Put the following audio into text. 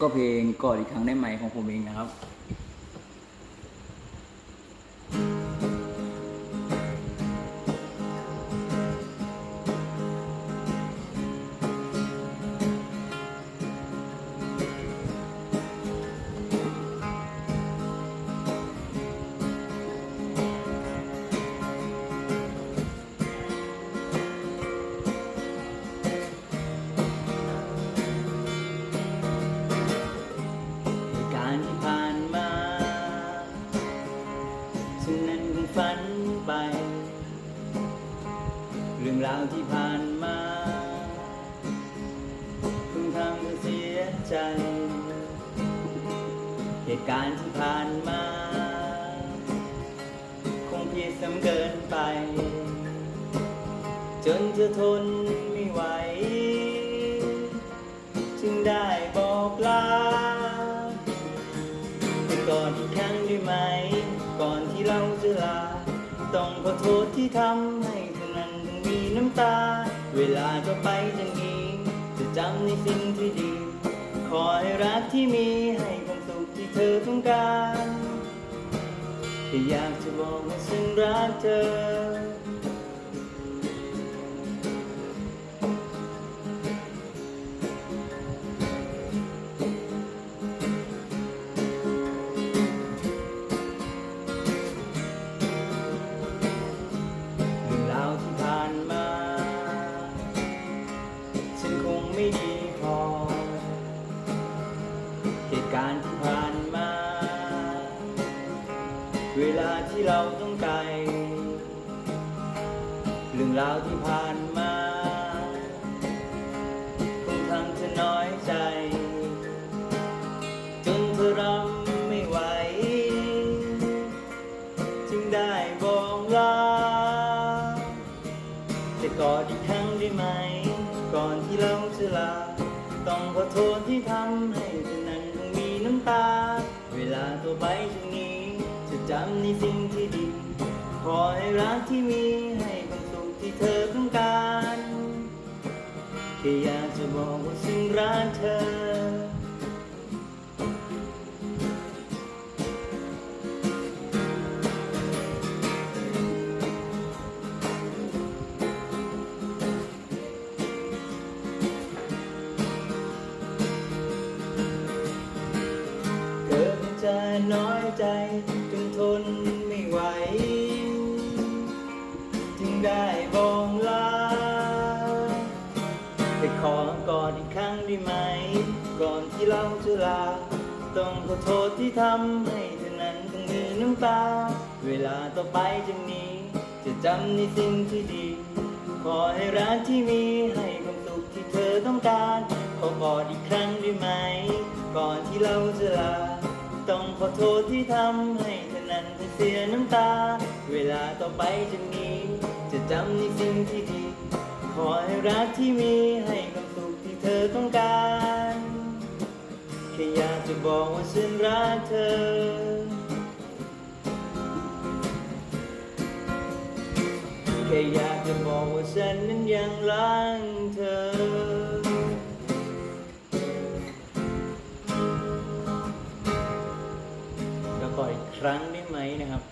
ก็เพลงกอดอีกครั้งได้ไหมของผมเองนะครับ ฉันนั้นคงฝันไป เรื่องราวที่ผ่านมาเพิ่งทำให้เสียใจ เหตุการณ์ที่ผ่านมา คงผิดซ้ำเกินไป จนเธอทนไม่ไหว ก่อนที่เราจะลา ต้องขอโทษที่ทำให้เธอนั้นต้องมีน้ำตา เวลาก็ไปจางนี้ จะจำในสิ่งที่ดี ขอให้รักที่มีให้ความสุขที่เธอต้องการแค่อยากจะบอกว่าฉันรักเธอ ไม่ดีพอเหตุการณ์ที่ผ่านมา เวลาที่เราต้องไกลเรื่องราวที่ผ่านมาคงทำเธอน้อยใจ จนเธอรำไม่ไหว จึงได้บอกลาจะกอดอีกครั้งได้ไหม ก่อนที่เรา จะลา ต้องขอโทษที่ทำให้เธอนั้นต้องมีน้ำตา เวลาตัวไปจากนี้ จะจำในสิ่งที่ดี ขอให้รักที่มีให้ความสุขที่เธอต้องการ แค่อยากจะบอกว่าฉันรักเธอ น้อยใจจนทนไม่ไหว จึงได้บอกลาไปขอกอดอีกครั้งได้ไหม ก่อนที่เราจะลา ต้องขอโทษที่ทำให้เธอนั้นต้องมีน้ำตา เวลาต่อไปจากนี้ จะจำในสิ่งที่ดี ขอให้รักที่มีให้ความสุขที่เธอต้องการ ขอกอดอีกครั้งได้ไหม ก่อนที่เราจะลา ต้องขอโทษที่ทำให้เธอนั้นต้อเสียน้ำตา เวลาต่อไปจากนี้ จะจำในสิ่งที่ดี ขอให้รักที่มีให้ความสุขที่เธอต้องการแค่อยากจะบอกว่าฉันรักเธอแค่อยากจะบอกว่าฉันนั้นยังรักเธอ ครั้งได้ไหมนะครับ